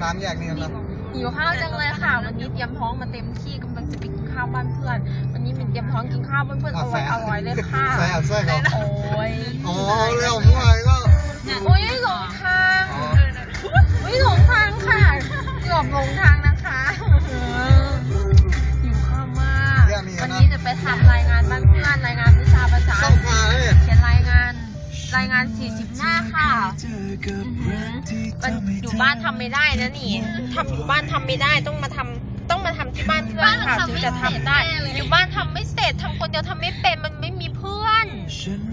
สามแยกนี่นะหิวข้าวจังเลยค่ะ วันนี้เตรียมท้องมาเต็มที่กำลังจะไปกินข้าวบ้านเพื่อน วันนี้เป็นเตรียมท้องกินข้าวบ้านเพื่อนอร่อยอร่อยเลยค่ะใส่เอาใส่เขาโอ้ยอ๋อเรื่องมั่วก็โอ้ยหลงทางอ๋ออุ้ยหลงทางค่ะเกือบหลงทางนะคะหิวข้าวมาก วันนี้จะไปทำรายงานบ้านเพื่อนรายงานวิชาภาษา รายงาน40หน้าค่ะมันอยู่บ้านทำไม่ได้นะนี่ทำอยู่บ้านทำไม่ได้ต้องมาทำต้องมาทำที่บ้านเพื่อนค่ะถึงจะทำได้ อยู่บ้านทำไม่เสร็จทำคนเดียวทำไม่เป็นมันไม่มีเพื่อน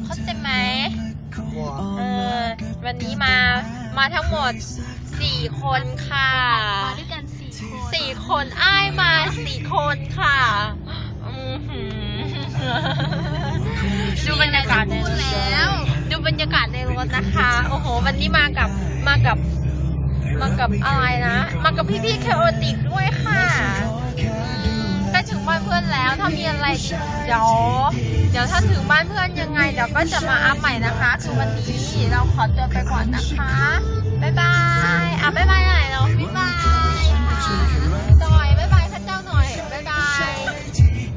เข้าใจไหมบัวเออ วันนี้มา มาทั้งหมดสี่คนค่ะ มาด้วยกันสี่คนสี่คนอ้ายมาสี่คนค่ะอื้อหือดูบรรยากาศในรถแล้วดูบรร ยากาศในรถนะคะ โอ้โห วันนี้มากับมากับมากับอะไรนะ มากับพี่พี่เคโอติกด้วยค่ะใกล้ถึงบ้านเพื่อนแล้ว ถ้ามีอะไรเดี๋ยวเดี๋ยวถ้าถึงบ้านเพื่อนยังไงเดี๋ยวก็จะมาอัพใหม่นะคะคือวันนี้เราขอตัวไปก่อนนะคะ บ๊ายบาย อะบ๊ายบายหน่อยเราบ๊ายบาย